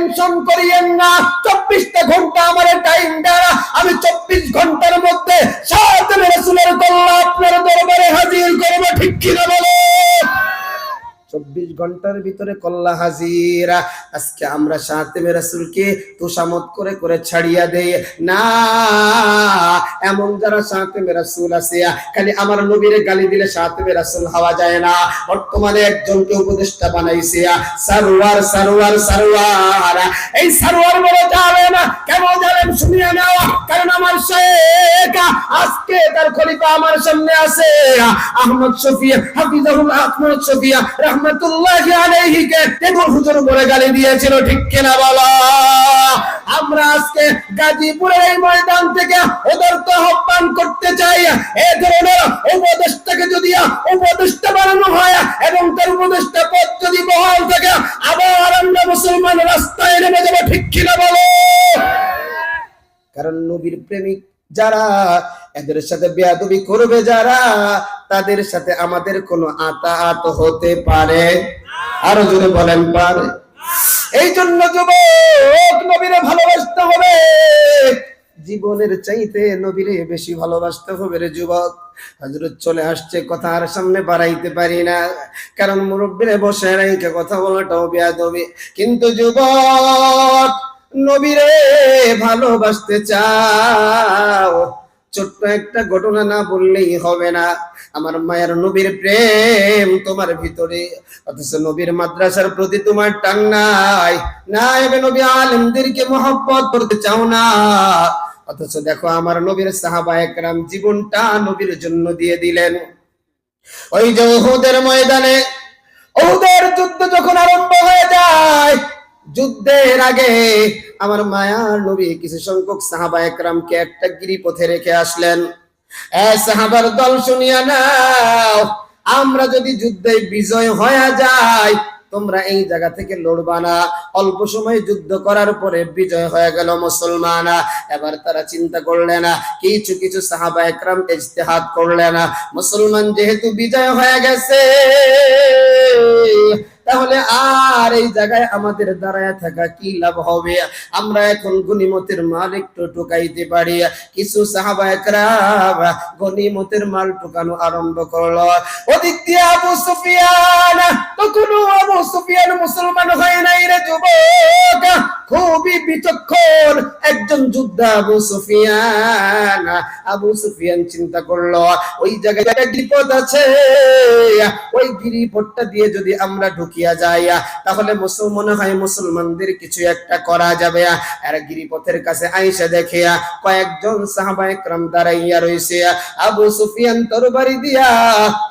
Tension করিয়েন না। চব্বিশটা ঘণ্টা আমার টাইম দেওয়া আমি চব্বিশ ঘণ্টার মধ্যে সাত রসুলের কল্লা আপনার দরবারে ঘণ্টার ভিতরে কল্লা হাজিরা। আজকে আমরা সাতেমে রাসুলকে তোষামত করে করে ছাড়িয়া দেই। না, এমন যারা সাতেমে রাসুল আছে, খালি আমার নবীরে গালি দিলে সাতেমে রাসুল হওয়া যায় না। বর্তমানে একজনকে উপদেষ্টা বানাইছে, সারোয়ার সারোয়ার সারোয়ার। এই সারোয়ার বলে যাবে না, কেন জানেন শুনিয়ে নাও, কারণ আমার শেখ আজকে তার খলিফা আমার সামনে আছে। আহমদ শফিয়া হাফিজাহুল আহমদ শফিয়া রহমতুল্লাহ আলাইহি কে তেমন হুজুর বলে গালি দিয়েছিল, ঠিক কিনা বলা? আমরা আজকে গাজীপুরের এই ময়দান থেকে ওদের তো আহ্বান করতে চাই। এ ধরনের উপদেশটাকে যদি উপদেশটা বানানো হয় এবং তার উপদেশটা পথ যদি বহাল থাকে, আবার আমরা মুসলমান রাস্তায় নেমে যাব, ঠিক কিনা বলো? কারণ নবীর প্রেমিক যারা, এদের সাথে বেয়াদবি করবে যারা, তাদের সাথে আমাদের কোনো আতাআত হতে পারে। আরও জোরে বলেন, পারে। এই জন্য যুবক নবীরে ভালোবাসতে হবে। জীবনের চাইতে নবীরে বেশি ভালোবাসতে হবে রে যুবক। হজরত চলে আসছে, কথা আর সামনে বাড়াইতে পারি না। কারণ মুরব্বীরে বসে রাইকে কথা বলাটাও বেয়াদবি। কিন্তু যুবক, নবীরে ভালোবাসতে চাও ছোট্ট একটা ঘটনা না বললেই হবে না। আমার মায়ের নবীর প্রেম তোমার ভিতরে, অথচ নবীর মাদ্রাসার প্রতি তোমার টান নাই। না, এবে নবী আলেমদেরকে মহব্বত করতে চাও না। অথচ দেখো, আমার নবীর সাহাবা একরাম জীবনটা নবীর জন্য দিয়ে দিলেন। ওই যে ওহুদের ময়দানে, ওহুদের যুদ্ধ যখন আরম্ভ হয়ে যায় যুদ্ধের আগে আমার মায়ার নবী কিছু সংখ্যক সাহাবা একরামকে একটা গিরিপথে রেখে আসলেন। সাহাবার দল শুনিয়া নাও, আমরা যদি যুদ্ধে বিজয় হয়ে যায় তোমরা এই জায়গা থেকে লড়বা না। অল্প সময় যুদ্ধ করার পরে বিজয় হয়ে গেল মুসলমান এবার তারা চিন্তা করলে না, কিছু কিছু সাহাবা একরাম ইজতিহাদ করলে না। মুসলমান যেহেতু বিজয় হয়ে গেছে তাহলে আর এই জায়গায় আমাদের দাঁড়ায় থাকা কি লাভ হবে? আমরা এখন গনিমতের মাল একটু টোকাইতে পারি। কিছু সাহাবা একরাম গনিমতের মাল টুকানো আরম্ভ করল। ওদিক আবু সুফিয়ান, তখনও আবু সুফিয়ান মুসলমান হয় নাই রে যুবক। খুবই বিচক্ষণ একজন যোদ্ধা আবু সুফিয়ান। আবু সুফিয়ান চিন্তা করল, ওই জায়গায় একটা গিরিপথ আছে। ওই গিরিপথটা দিয়ে যদি আমরা ঢুকিয়া যাই, তাহলে মুসলমান হয় মুসলমানদের কিছু একটা করা যাবে। আর গিরিপথের কাছে আইসা দেখে কয়েকজন সাহাবা একরাম দাঁড়াইয়া রয়েছে আবু সুফিয়ান তরবারি দিয়া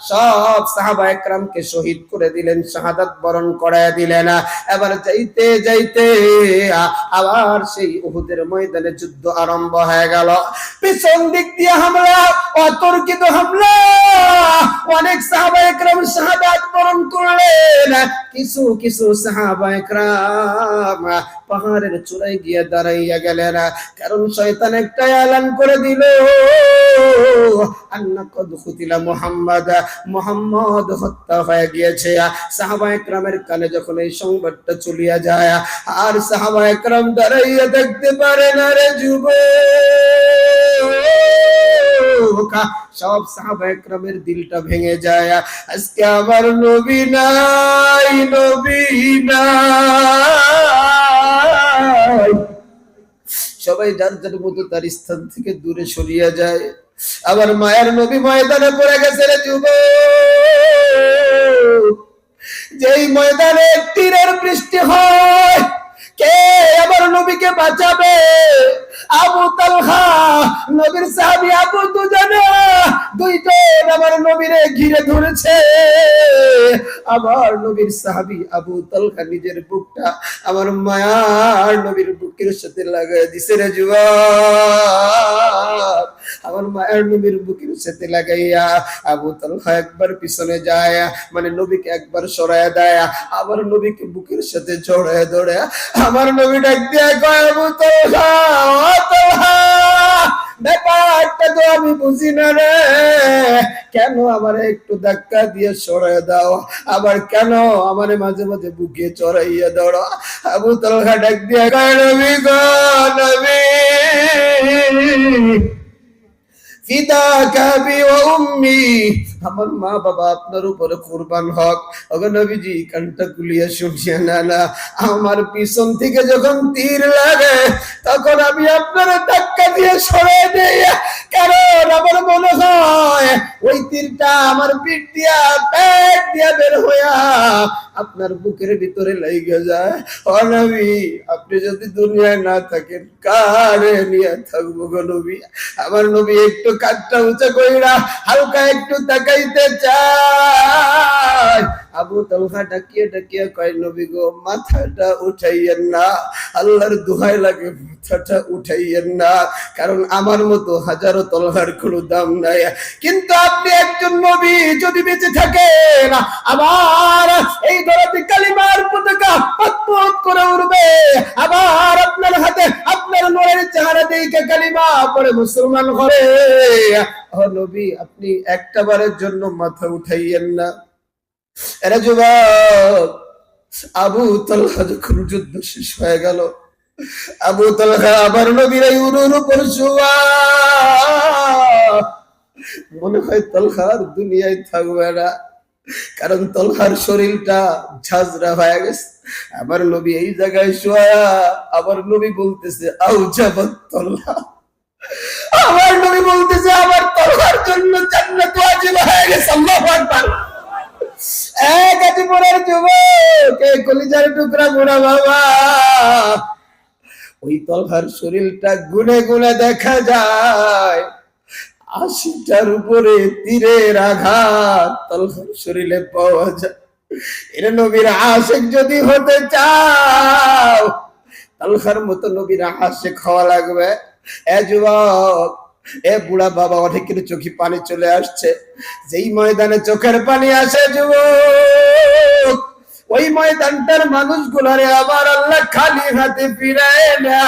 সব সাহাবা একরামকে শহীদ করে দিলেন, শাহাদাত বরণ করায় দিলেন। এবার যাইতে যাইতে আবার সেই উহুদের ময়দানে যুদ্ধ আরম্ভ হয়ে গেল। পিছন দিক দিয়ে হামলা, অতর্কিত হামলা। অনেক সাহাবা একরাম শাহাদাত বরণ করলেন কিছু কিছু সাহাবা একরাম পাহাড়ের চূড়ায় গিয়ে দাঁড়াইয়া গেলেন। কারণ শয়তান একটা এলান করে দিল। মুহাম্মদ। হত্যা হয়ে গিয়েছে। যখন এই যায়, আর দাঁড়াইয়া দেখতে পারে না রে যুবক সব সাহাবা একরামের দিলটা ভেঙে যায়। আজকে আমার নবী নাই নবী নাই। সবাই যার যার মতো তার স্থান থেকে দূরে সরিয়ে যায়। আবার মায়ের নবী ময়দানে পড়ে গেছে রে যুব যেই ময়দানে তীরের বৃষ্টি হয়, কে আমার নবীকে বাঁচাবে? আবু তালহা নবীর সাহাবী আবু দুজানা দুইজন আমার নবীরে ঘিরে ধরেছে। আমার নবীর সাহাবী আবু তালহা নিজের বুকটা আমার মায়ার নবীর বুকের সাথে লাগাই দিছে রে আমার মায়ের নবীর বুকের সাথে লাগাইয়া আবু তালহা একবার পিছনে যায় মানে নবীকে একবার সরায় দেয় আবার নবীকে বুকের সাথে জড়ায় ধরে, আমার নবী ডাক দিয়ে কয় আবু তালহা! তো আমি বুঝি না রে। কেন আমার একটু ধাক্কা দিয়ে সরাই দাও? আবার কেন আমার মাঝে মাঝে বুকে চড়াইয়া দাও আবু তলহা ডাক দিয়ে নবী, গো নবী। আমার মা বাবা আপনার উপরে কুরবান হক। ওগো নবীজি, কানটা কুলিয়া শুনিয়া না না আমার পিছন থেকে যখন তীর লাগে, তখন আমি আপনার ধাক্কা দিয়ে সরে দেই কারণ আমার মনে হয়? ওই তীরটা আমার পিঠ দিয়া, পেট দিয়া বের হইয়া আপনার বুকের ভিতরে লেগে যায়। ও নবী, আপনি যদি দুনিয়ায় না থাকেন, কারে নিয়ে থাকব গো নবী? আমার নবী, একটু কাঠটা উঁচা কইরা হালকা একটু তাকাইতে চায়। আবু তালহা ডাকিয়ে ডাকিয়ে কয়, নবী গো, মাথাটা উঠাইয়েন না, আল্লাহর দোহাই লাগে মাথাটা উঠাইয়েন না। কারণ আমার মতো হাজারো তলহার কোনো দাম নাই। কিন্তু আপনি একজন নবী, যদি বেঁচে থাকেন, আবার এই ধরতে কালিমার পতাকা পতপত করে উঠবে আবার আপনার হাতে, আপনার নোরের চেহারা দিকে কালিমা পরে মুসলমান ও নবী, আপনি একটা বারের জন্য মাথা উঠাইয়েন না। এরা যুবক, আবু তলহা যখন যুদ্ধ শেষ হয়ে গেল আবু তলহা আবার নবীর এই উরুর উপর মনে হয় তলহার দুনিয়ায় থাকবে না। কারণ তলহার শরীরটা ঝাঁঝরা হয়ে গেছে। আমার নবী এই জায়গায় শোয়া। আবার নবী বলতেছে আউ যাবত তলহা। আমার নবী বলতেছে, আমার তলহার জন্য জান্নাত ওয়াজিব হয়ে গেছে, আল্লাহু আকবার। এক আছে পড়ার যুবক, এই কলিজার টুকরা বুড়া বাবা। ওই তলহার শরীরটা গুনে গুনে দেখা যায়। আশিটার উপরে তীরের আঘাত তলহার শরীরে পাওয়া যায়। এরা নবীর আশেক যদি হতে চাও, তলহার মতো নবীর আশেক হওয়া লাগবে। এ যুবক, এ বুড়া বাবা অনেকের চোখে পানি চলে আসছে। যেই ময়দানে চোখের পানি আসে যুবক ওই ময়দানটার মানুষগুলারে আবার আল্লাহ খালি হাতে ফিরায় না।